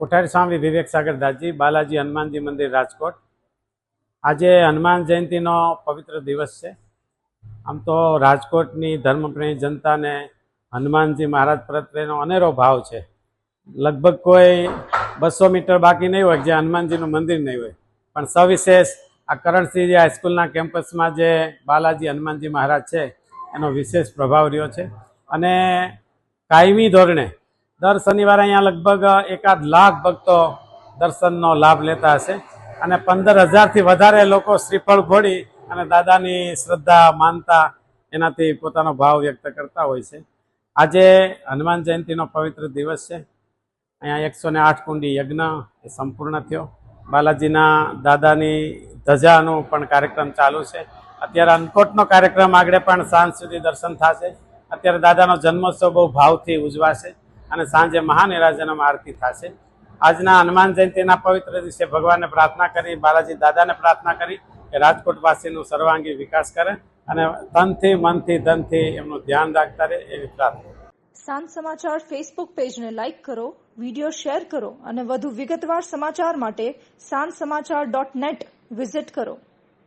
કોઠારી સ્વામી વિવેક સાગર દાસજી, બાલાજી હનુમાનજી મંદિર રાજકોટ. આજે હનુમાન જયંતિનો પવિત્ર દિવસ છે. આમ તો રાજકોટની ધર્મપ્રેમી જનતાને હનુમાનજી મહારાજ પ્રત્યેનો અનેરો ભાવ છે. લગભગ કોઈ બસો મીટર બાકી નહીં હોય જે હનુમાનજીનું મંદિર નહીં હોય. પણ સવિશેષ આ કરણસિંહ હાઈસ્કૂલના કેમ્પસમાં જે બાલાજી હનુમાનજી મહારાજ છે, એનો વિશેષ પ્રભાવ રહ્યો છે. અને કાયમી ધોરણે દર શનિવારે અહીંયા લગભગ એકાદ લાખ ભક્તો દર્શનનો લાભ લેતા હશે. અને પંદર હજારથી વધારે લોકો શ્રીફળ ઘોડી અને દાદાની શ્રદ્ધા, માનતા એનાથી પોતાનો ભાવ વ્યક્ત કરતા હોય છે. આજે હનુમાન જયંતિનો પવિત્ર દિવસ છે. અહીંયા એકસો ને આઠ કુંડી યજ્ઞ એ સંપૂર્ણ થયો. બાલાજીના દાદાની ધજાનો પણ કાર્યક્રમ ચાલુ છે. અત્યારે અન્નકોટનો કાર્યક્રમ આગળ પણ સાંજ સુધી દર્શન થશે. અત્યારે દાદાનો જન્મોત્સવ બહુ ભાવથી ઉજવાશે. અને સાંજે મહાનિરાજનમ આરતી થશે. આજના હનુમાન જયંતિના પવિત્ર દિવસે ભગવાનને પ્રાર્થના કરી, બાલાજી દાદાને પ્રાર્થના કરી કે રાજકોટવાસીનું સર્વાંગી વિકાસ કરે અને તનથી મનથી, ધનથી એમનું ધ્યાન રાખતા રહે એવી પ્રાર્થના. સાંજ સમાચાર ફેસબુક પેજને લાઇક કરો વિડિયો શેર કરો અને વધુ વિગતવાર સમાચાર માટે સાંજ સમાચાર ડોટ નેટ વિઝિટ કરો.